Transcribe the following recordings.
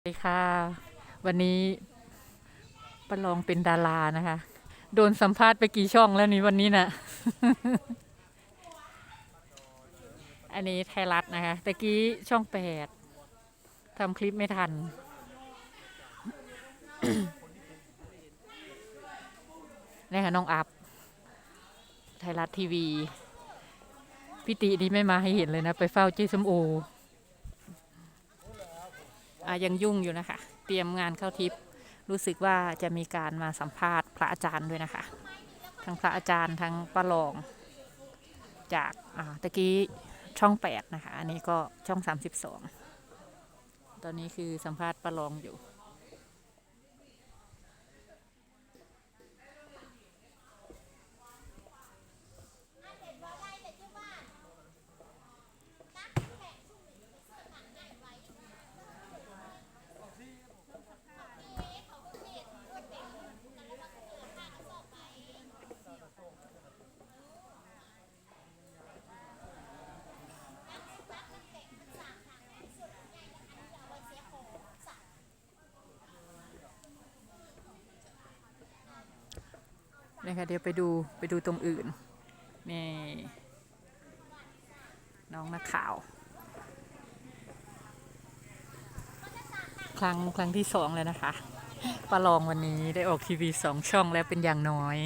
สวัสดีค่ะ วันนี้ประลองเป็นดารานะคะ โดนสัมภาษณ์ไปกี่ช่องแล้วนี่วันนี้นะ่ะ อันนี้ไทยรัฐนะคะตะกี้ช่องแปดทำคลิปไม่ทัน นี่ค่ะน้องอัพ ไทยรัฐทีวีพี่ตินี่ไม่มาให้เห็นเลยนะ ไปเฝ้าเจสมโอ ยังยุ่งอยู่นะคะ เตรียมงานเข้าทิพย์รู้สึกว่าจะมีการมาสัมภาษณ์พระอาจารย์ด้วยนะคะ ทั้งพระอาจารย์ทั้งประลอง จากาตะกี้ช่องแปดนะคะ อันนี้ก็ช่องสามสิบสองตอนนี้คือสัมภาษณ์ประลองอยู่ นะคะเดี๋ยวไปดูไปดูตรงอื่นนี่น้องนักข่าว ครั้งครั้งที่สองแล้วนะคะประลองวันนี้ได้ออกทีวีสองช่องแล้วเป็นอย่างน้อย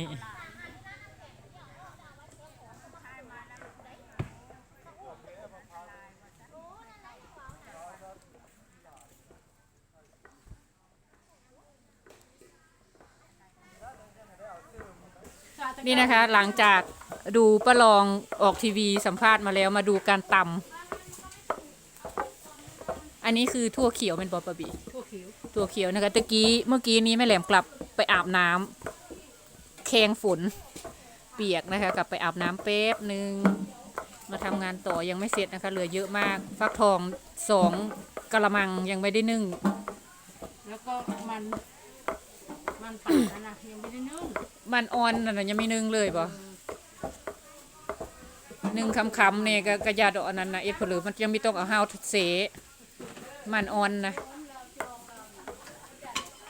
นี่นะคะหลังจากดูประลองออกทีวีสัมภาษณ์มาแล้วมาดูการตำอันนี้คือทั่วเขียวเป็นบอปะบีทั่วคิ้วถั่วเขียวนะคะตะกี้เมื่อกี้นี้แม่แหลมกลับไปอาบน้ำแคงฝนเปียกนะคะ กลับไปอาบน้ำแป๊บหนึ่งมาทำงานต่อยังไม่เสร็จนะคะ เหลือเยอะมาก ฟักทองสองกะละมังยังไม่ได้นึ่ง แล้วก็มัน มันปั่นนั่นนะยังไม่ได้นึ่งมันอ่อนนั่นนะยังไม่นึ่งเลยบ่นึ่งคำๆเนี่ยก็กระยาดอกอันนั้นนะเอ็ดผลือมันยังไม่ต้องเอาห้าวเสมันอ่อนนะ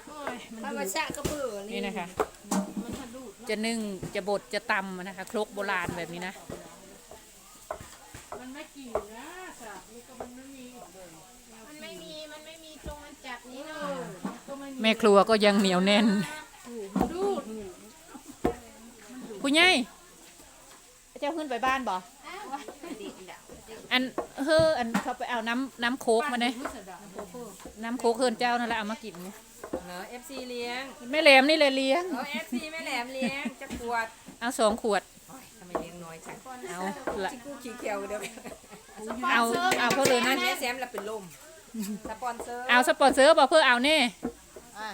โอ้ยมันธรรมดูดชาติก็เบื่อนี่นะคะมันสะดุดจะนึ่งจะบดจะตำนะคะ ครกโบราณแบบนี้นะ มันไม่กี่นะสากนี่ก็มันไม่มี มันไม่มี มันไม่มีตรงมันจับนี้เนาะ ก็ไม่มี แม่ครัวก็ยังเหนียวแน่นมันดูดผู้ใหญ่เจ้าขึ้นไปบ้านบ่ดิดอะอันเฮ้ออันเขาไปเอาน้ำน้ำโคกมาเนี่ยรู้สึกอะโอ้โหน้ำโคกเฮินเจ้านั่นแหละเอามากินเนาะ FC เลี้ยงแม่แหลมนี่เลยเลี้ยงเออ FC แม่แหลมเลี้ยงจะขวดเอาสองขวดโอ้ยทำไมเลี้ยงน้อยจังเอาละชิกูขี้เขียวเดี๋ยวเอาเอาเพื่อเลยนะแม่แซมเราเป็นลมสปอนเซอร์เอาสปอนเซอร์บอกเพื่อเอาเน่ อะ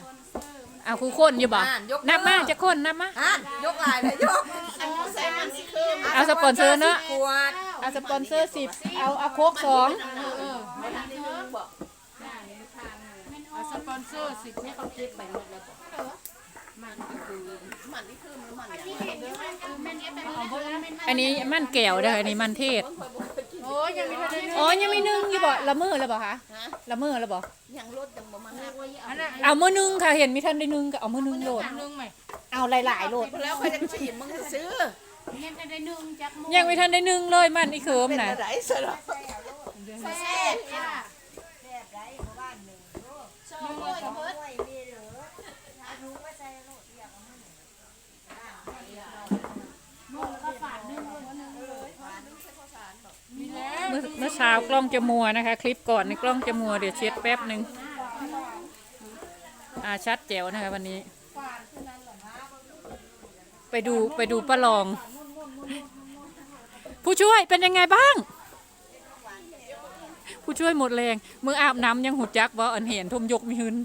เอาคู่คนอยู่บ่อ่านยกมือ นับมาจะคนนับมา อะยกลายเลยยกอันนี้ใส่มันสิคือเอาสปอนเซอร์เนอะ ขวดเอาสปอนเซอร์สิบเอาเอาโคกสองเอาสปอนเซอร์สิให้เขาเก็บไปหมดแล้วบอกอันนี้มันแก้วเด้ออันนี้มันเทศโอ้ ยยังมีประเด็นอ๋อยังไม่นึ่งอยู่บ่ละมือแล้วบ่คะละมือแล้วบ่ยังลดยังประมาณนั้นอันนั้นเอามือนึงค่ะ เห็นมีท่านได้นึงก็เอามือนึงโหลด นึ่งไหมเอาหลายๆโหลด แล้วใครจะฉีดมึงจะซื้อยังจะได้นึ่งจักโมยังไม่ทันได้นึ่งเลยมันอีเคิมเป็นนะอะไรสระแซ่บค่ะเมื่ อเมื่อเช้ากล้องจะมัวนะคะ คลิปก่อนในกล้องจะมัวเดี๋ยวเช็ดแป๊บหนึ่งอ่าชัดแจ๋วนะคะวันนี้ ไปดูไปดูป้าลอง ผู้ช่วยเป็นยังไงบ้าง ผู้ช่วยหมดแรงมืออาบน้ำยังหุดจักว่าอันเห็นทุ่มยกมีหืน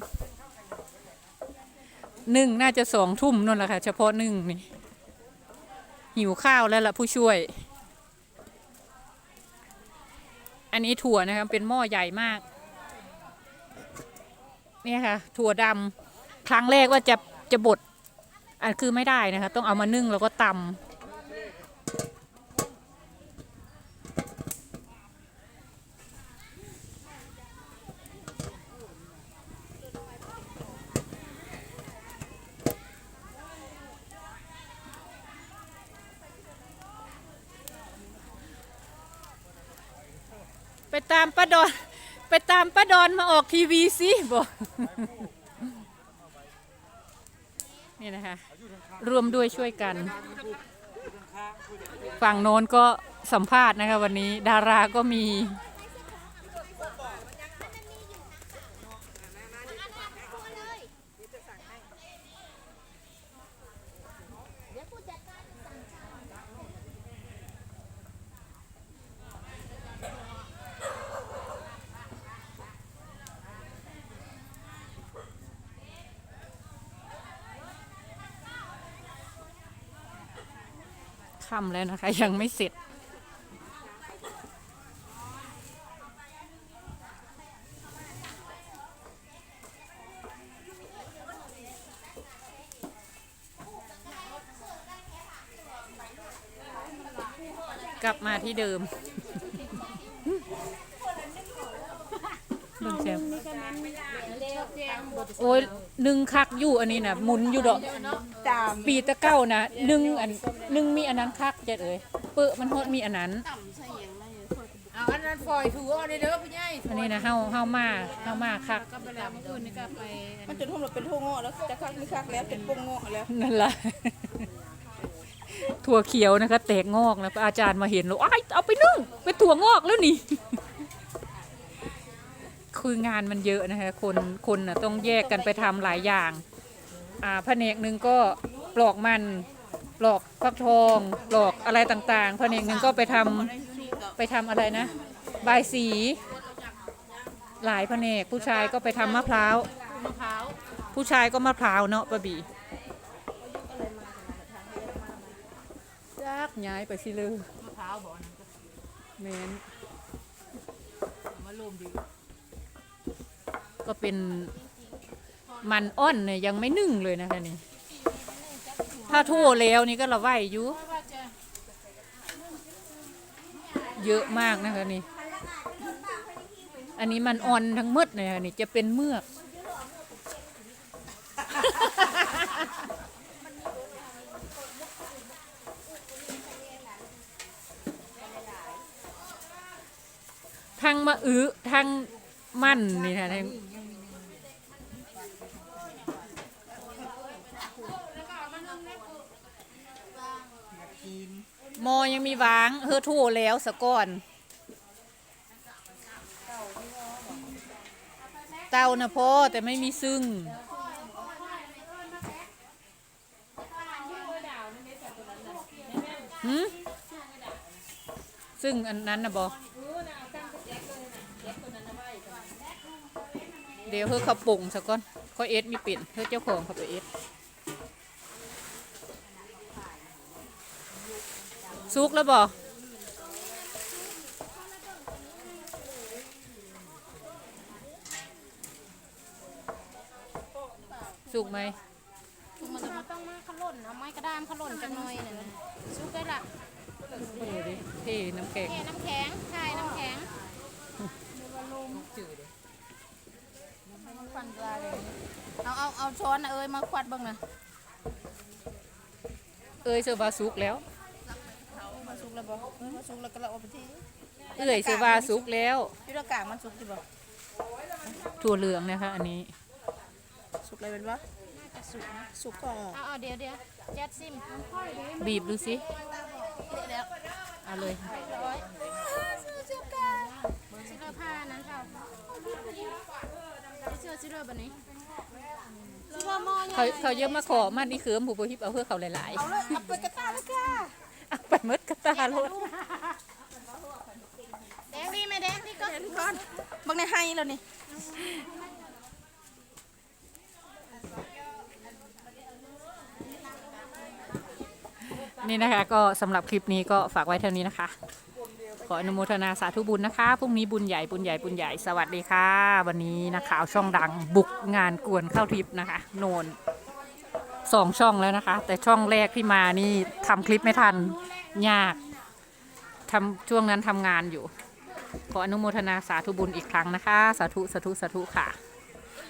หนึ่งน่าจะสองทุ่มนั่นแหละค่ะ เฉพาะหนึ่งนี่หิวข้าวแล้วล่ะผู้ช่วย อันนี้ถั่วนะครับเป็นหม้อใหญ่มากเนี่ยค่ะ ถั่วดำครั้งแรกว่าจะจะบดอันคือไม่ได้นะคะ ต้องเอามานึ่งแล้วก็ตำ ไปตามป้าดอนไปตามป้าดอนมาออกทีวีสิบอกนี่นะคะรวมด้วยช่วยกัน ฝั่งโน้นก็สัมภาษณ์นะคะวันนี้ดาราก็มี ค่ำแล้วนะคะ ยังไม่เสร็จ กลับมาที่เดิมเบิ่งแซม โอ้ยหนึ่งคักอยู่อันนี้นะหมุนอยู่ดอกตามปีตะเก้านะหนึ่งอันหนึ่งมีอันนั้นคักเจ็ดเอ้ยเปอะมันฮอดมีอันนั้นเอาอันนั้นฝอยถูเอาในเด้อพี่ใหญ่อันนี้นะเฮาเฮามาเฮามาคักก็ไปแล้วเมื่อคืนนี่ก็ไปมันจนทุ่มเราเป็นทุ่งงอแล้วจะคักไม่คักแล้วเป็นปงงอแล้วนั่นล่ะถั่วเขียวนะคะแตกงอกนะอาจารย์มาเห็นแล้วอ้ายเอาไปนึ่งเป็นถั่วงอกแล้วนี่ คืองานมันเยอะนะคะคนคนนะต้องแยกกันไปทำหลายอย่างอ่าแผนกหนึ่งก็ปลอกมันปลอกฟักทองปลอกอะไรต่างๆแผนกหนึ่งก็ไปทำไปทำอะไรนะบายสี หลายแผนกผู้ชายก็ไปทำมะพร้าว มะพร้าวผู้ชายก็มะพร้าวเนาะป้าบีจักย้ายไปสิเลยมะพร้าวบ่อนนก็เมนเอามาลมดี ก็เป็นมันอ้อนเนี่ยยังไม่นึ่งเลยนะคะนี่ ถ้าทั่วแล้วนี่ก็ละไหวอยู่เยอะมากนะคะนี่ อันนี้มันอ่อนทั้งหมดเลยค่ะนี่จะเป็นเมือกทั้งมะอื้อทั้ง มั่นนี่ค่ะทั้งหมอยังมีวางเฮอทั่วแล้วสะก่อน เต้านะพ่อแต่ไม่มีซึ่งหืซึ่งอันนั้นนะบอ เดี๋ยวเพื่อเขาปุ่งสักก่อนเขาเอสมีปิ่นเพื่อเจ้าของเขาไปเอสซุกแล้วบอสุกไหมมันจะมาต้องมาขล่นเอาไม้กระดานขล่นจังหน่อยน่ะนะซุกได้ละก็ดูดิเทน้ำแกงแค่น้ำแข็งใช่น้ำแข็ง ควันปลาเลยเอาเอาเอาช้อนน่ะเอ้ยมาควัดเบ้างนะเอ้ยเสือบาซุกแล้ว มาซุกแล้วบ่เออมาซุกแล้วก็เราเอาไปที่เอ้ยเสือบาซุกแล้วยุทธกามันซุกจิบ่ถั่วเหลืองนะคะอันนี้ซุกอะไรเป็นวะสุกนะสุกก่อนเอาเอาเดี๋ยวเดี๋ยวแจ๊ดซิมบีบดูสิเดี๋ยวเอาเลยร้อยสุกกาซิเลอร์ผ้านั้นเท่า เสื้อซิเลอร์แบบนี้สุกมอเขาเขาเยอะมาขอมันนี่คือหมูโบฮิปเอาเพื่อเขาหลายเอาเลยเอาไปกระตาแล้วค่ะๆเอาไปหมดกระตาลดแดงดีไหมแดงดีก็เห็นก่อนบังในให้แล้วนี่นี่นะคะก็สำหรับคลิปนี้ก็ฝากไว้เท่านี้นะคะ ขออนุโมทนาสาธุบุญนะคะ พรุ่งนี้บุญใหญ่บุญใหญ่บุญใหญ่สวัสดีค่ะ วันนี้นักข่าวช่องดังบุกงานกวนเข้าทริปนะคะ โนนสองช่องแล้วนะคะ แต่ช่องแรกที่มานี่ทำคลิปไม่ทันยากทำช่วงนั้นทำงานอยู่ ขออนุโมทนาสาธุบุญอีกครั้งนะคะ สาธุสาธุสาธุค่ะ